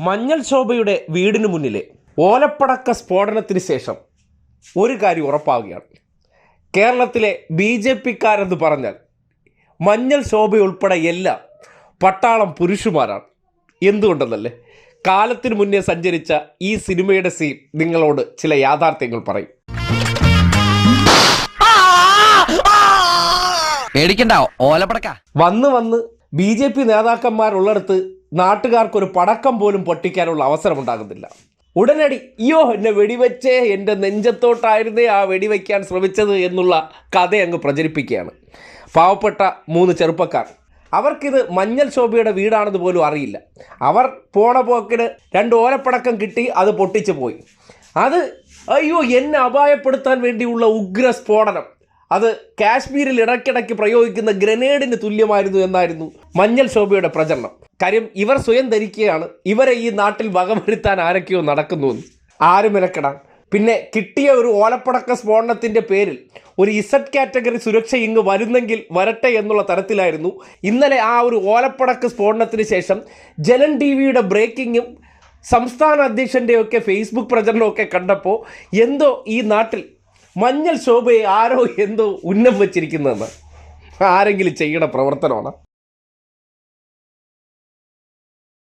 മഞ്ഞൾ ശോഭയുടെ വീടിന് മുന്നിലെ ഓലപ്പടക്ക സ്ഫോടനത്തിന് ശേഷം ഒരു കാര്യം ഉറപ്പാവുകയാണ്. കേരളത്തിലെ ബി ജെ പിക്കാരെന്ന് പറഞ്ഞാൽ മഞ്ഞൾ ശോഭയുൾപ്പെടെ എല്ലാം പട്ടാളം പുരുഷന്മാരാണ്. എന്തുകൊണ്ടെന്നല്ലേ? കാലത്തിന് മുന്നേ സഞ്ചരിച്ച ഈ സിനിമയുടെ സീൻ നിങ്ങളോട് ചില യാഥാർത്ഥ്യങ്ങൾ പറയും. പേടിക്കണ്ട ഓലപ്പടക്ക. വന്ന് വന്ന് ബി ജെ പി നേതാക്കന്മാരുള്ളിടത്ത് നാട്ടുകാർക്കൊരു പടക്കം പോലും പൊട്ടിക്കാനുള്ള അവസരം ഉണ്ടാകുന്നില്ല ഉടനടി അയ്യോ എന്നെ വെടിവെച്ചേ എന്റെ നെഞ്ചത്തോട്ടായിരുന്നേ ആ വെടിവെക്കാൻ ശ്രമിച്ചത് എന്നുള്ള കഥ അങ്ങ് പ്രചരിപ്പിക്കുകയാണ്. പാവപ്പെട്ട മൂന്ന് ചെറുപ്പക്കാർ. അവർക്കിത് മഞ്ഞൾ ശോഭയുടെ വീടാണെന്ന് പോലും അറിയില്ല. അവർ പോണ പോക്കിന് രണ്ട് ഓലപ്പടക്കം കിട്ടി അത് പൊട്ടിച്ചു പോയി. അത് അയ്യോ എന്നെ അപായപ്പെടുത്താൻ വേണ്ടിയുള്ള ഉഗ്ര സ്ഫോടനം. അത് കാശ്മീരിൽ ഇടയ്ക്കിടയ്ക്ക് പ്രയോഗിക്കുന്ന ഗ്രനേഡിന് തുല്യമായിരുന്നു എന്നായിരുന്നു മഞ്ഞൾ ശോഭയുടെ പ്രചരണം. കാര്യം ഇവർ സ്വയം ധരിക്കുകയാണ്. ഇവരെ ഈ നാട്ടിൽ വകവരുത്താൻ ആരൊക്കെയോ നടക്കുന്നു ആരും ഇലക്കിടാൻ പിന്നെ കിട്ടിയ ഒരു ഓലപ്പടക്ക സ്ഫോടനത്തിന്റെ പേരിൽ ഒരു ഇസഡ് കാറ്റഗറി സുരക്ഷ ഇങ്ങ് വരുന്നെങ്കിൽ വരട്ടെ എന്നുള്ള തരത്തിലായിരുന്നു ഇന്നലെ ആ ഒരു ഓലപ്പടക്ക സ്ഫോടനത്തിന് ശേഷം ജലൻ ടി വിയുടെ ബ്രേക്കിങ്ങും സംസ്ഥാന അധ്യക്ഷന്റെയൊക്കെ ഫേസ്ബുക്ക് പ്രചരണമൊക്കെ കണ്ടപ്പോൾ എന്തോ ഈ നാട്ടിൽ മഞ്ഞൾ ശോഭയെ ആരോ എന്തോ ഉന്നം വച്ചിരിക്കുന്നതെന്ന്. ആരെങ്കിലും ചെയ്യണ പ്രവർത്തനമാണ്.